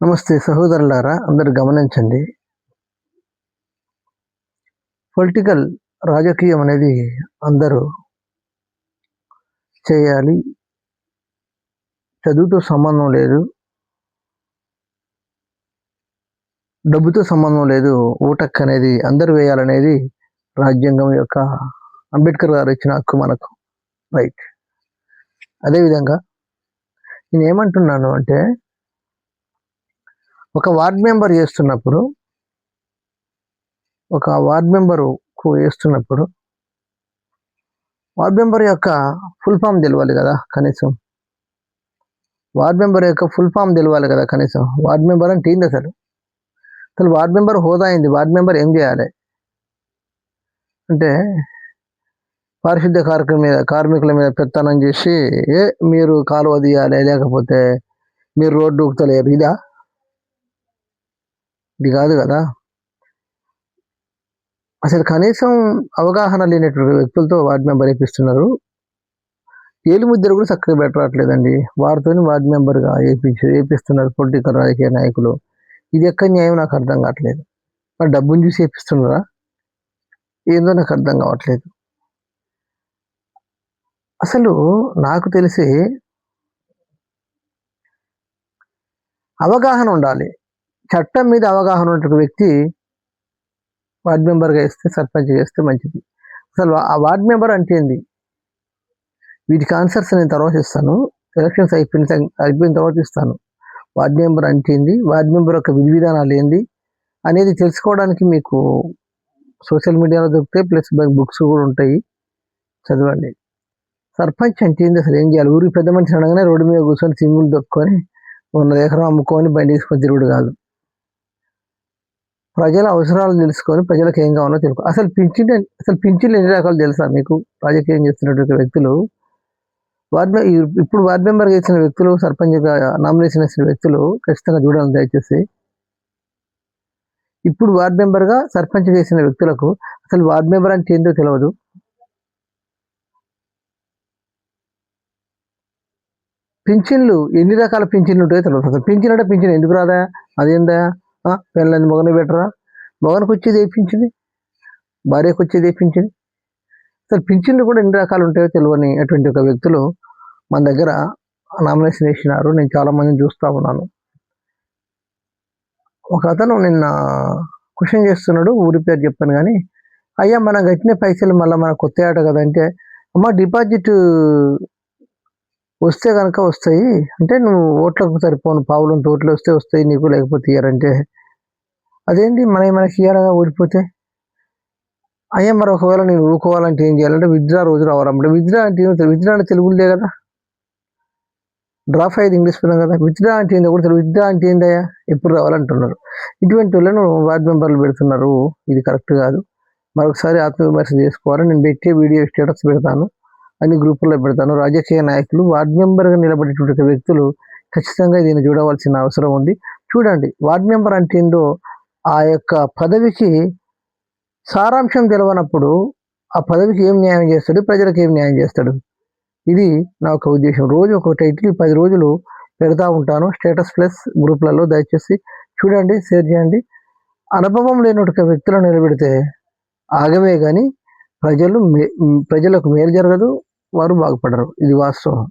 నమస్తే సహోదరులారా అందరు గమనించండి. పొలిటికల్ రాజకీయం అనేది అందరూ చేయాలి. చదువుతో సంబంధం లేదు. డబ్బుతో సంబంధం లేదు. ఓటక్ అనేది అందరు వేయాలనేది రాజ్యాంగం యొక్క అంబేద్కర్ గారు ఇచ్చిన హక్కు మనకు. రైట్ అదేవిధంగా నేను ఏమంటున్నాను అంటే ఒక వార్డ్ మెంబర్ చేస్తున్నప్పుడు ఒక వార్డ్ మెంబరుకు వేస్తున్నప్పుడు వార్డ్ మెంబర్ యొక్క ఫుల్ ఫామ్ తెలియాలి కదా కనీసం. వార్డ్ మెంబర్ యొక్క ఫుల్ ఫామ్ తెలియాలి కదా కనీసం. వార్డ్ మెంబర్ అంటే ఏంది అసలు? అసలు వార్డ్ మెంబర్ హోదా అయింది. వార్డ్ మెంబర్ ఏం చేయాలి? అంటే పారిశుద్ధ్య కార్యక్రమం మీద కార్మికుల మీద పెత్తనం చేసి ఏ మీరు కాలువ తీయాలి లేకపోతే మీరు రోడ్డు ఊకుతలేరు ఇదా? ఇది కాదు కదా. అసలు కనీసం అవగాహన లేనటువంటి వ్యక్తులతో వార్డ్ మెంబర్ ఏపిస్తున్నారు. ఏలు ముద్దరు కూడా చక్కగా పెట్టరావట్లేదండి వారితో వార్డ్ మెంబర్గా వేపించి వేపిస్తున్నారు పొలిటికల్ రాజకీయ నాయకులు. ఇది ఎక్కడ న్యాయం నాకు అర్థం కావట్లేదు. మరి డబ్బును చూసి వేపిస్తున్నారా ఏందో నాకు అర్థం కావట్లేదు. అసలు నాకు తెలిసి అవగాహన ఉండాలి. చట్టం మీద అవగాహన ఉన్న వ్యక్తి వార్డ్ మెంబర్గా ఇస్తే సర్పంచ్ చేస్తే మంచిది. అసలు ఆ వార్డ్ మెంబర్ అంటే ఏంది? వీటికి ఆన్సర్స్ నేను తర్వాత ఇస్తాను. ఎలక్షన్స్ అయిపోయిన అయిపోయిన తర్వాత ఇస్తాను. వార్డ్ మెంబర్ అంటే ఏంది? వార్డ్ మెంబర్ యొక్క విధి విధానాలు ఏంది? అనేది తెలుసుకోవడానికి మీకు సోషల్ మీడియాలో దొరికితే ప్లస్ బుక్స్ కూడా ఉంటాయి. చదవండి. సర్పంచ్ అంటే ఏంది? అసలు ఏం చేయాలి? ఊరికి పెద్ద మనిషి అనగానే రోడ్డు మీద కూర్చొని సింగులు దొక్కుని ఉన్న ఎకరం అమ్ముకొని బండి తీసుకొని తిరుగుడు కాదు. ప్రజల అవసరాలు తెలుసుకొని ప్రజలకు ఏం కావాలో తెలుసు అసలు పింఛన్ అసలు పింఛన్లు ఎన్ని రకాలు తెలుసా మీకు? రాజకీయం చేస్తున్నటువంటి వ్యక్తులు. వార్డ్ ఇప్పుడు వార్డ్ మెంబర్ చేసిన వ్యక్తులు సర్పంచ్గా నామినేషన్ ఇచ్చిన వ్యక్తులు ఖచ్చితంగా చూడాలి దయచేసి. ఇప్పుడు వార్డ్ మెంబర్గా సర్పంచ్ చేసిన వ్యక్తులకు అసలు వార్డ్ మెంబర్ అంటే ఏందో తెలియదు పింఛన్లు ఎన్ని రకాల పింఛన్లు ఉంటాయో తెలియదు అసలు పింఛన్ అంటే పింఛన్ ఎందుకు రాదా? అదేందా? పెళ్ళని మొగన పెట్టరా మొగనకు వచ్చేది ఏ పింఛని భార్యకు వచ్చేది ఏ పింఛని అసలు పింఛన్లు కూడా ఎన్ని రకాలు ఉంటాయో తెలియని అటువంటి ఒక వ్యక్తులు మన దగ్గర నామినేషన్ వేసినారు. నేను చాలామందిని చూస్తూ ఉన్నాను. ఒక అతను నిన్న క్వశ్చన్ చేస్తున్నాడు ఊరి పేరు చెప్పాను కానీ అయ్యా మనం కట్టిన పైసలు మళ్ళీ మన కొత్త ఆట కదంటే అమ్మ డిపాజిట్ వస్తే కనుక వస్తాయి. అంటే నువ్వు ఓట్లకు సరిపోను. పావులు ఓట్లు వస్తే వస్తాయి. నీకు లేకపోతే ఇయ్యారంటే అదేంటి? మన మనకి ఇయ్యాలగా ఓడిపోతే అయ్యా మరి ఒకవేళ నేను ఊరుకోవాలంటే ఏం చేయాలంటే విద్రా రోజు రావాలంటే విద్రా అంటే విద్రా అంటే తెలుగులే కదా. డ్రాఫ్ అయ్యేది ఇంగ్లీష్ పదం కదా. విద్రా అంటే ఏందో కూడా విద్రా అంటే ఏందయ్యా? ఎప్పుడు రావాలంటున్నారు. ఇటువంటి వాళ్ళను వార్డ్ మెంబర్లు పెడుతున్నారు. ఇది కరెక్ట్ కాదు. మరొకసారి ఆత్మవిమర్శ చేసుకోవాలి నేను పెట్టే వీడియో స్టేటస్ పెడతాను. అన్ని గ్రూపుల్లో పెడతాను. రాజకీయ నాయకులు వార్డ్ మెంబర్గా నిలబడేటువంటి వ్యక్తులు ఖచ్చితంగా దీన్ని చూడవలసిన అవసరం ఉంది. చూడండి వార్డ్ మెంబర్ అంటే ఏందో ఆ యొక్క పదవికి సారాంశం తెలవనప్పుడు ఆ పదవికి ఏం న్యాయం చేస్తాడు? ప్రజలకు ఏం న్యాయం చేస్తాడు? ఇది నా ఒక ఉద్దేశం. రోజు ఒక టైటిల్ పది రోజులు పెడతా ఉంటాను. స్టేటస్ ప్లస్ గ్రూప్లలో దయచేసి చూడండి షేర్ చేయండి. అనుభవం లేని ఒక వ్యక్తులను నిలబెడితే ఆగమే కానీ ప్రజలు ప్రజలకు మేలు జరగదు. వారు బాగుపడరు ఇది వాస్తవం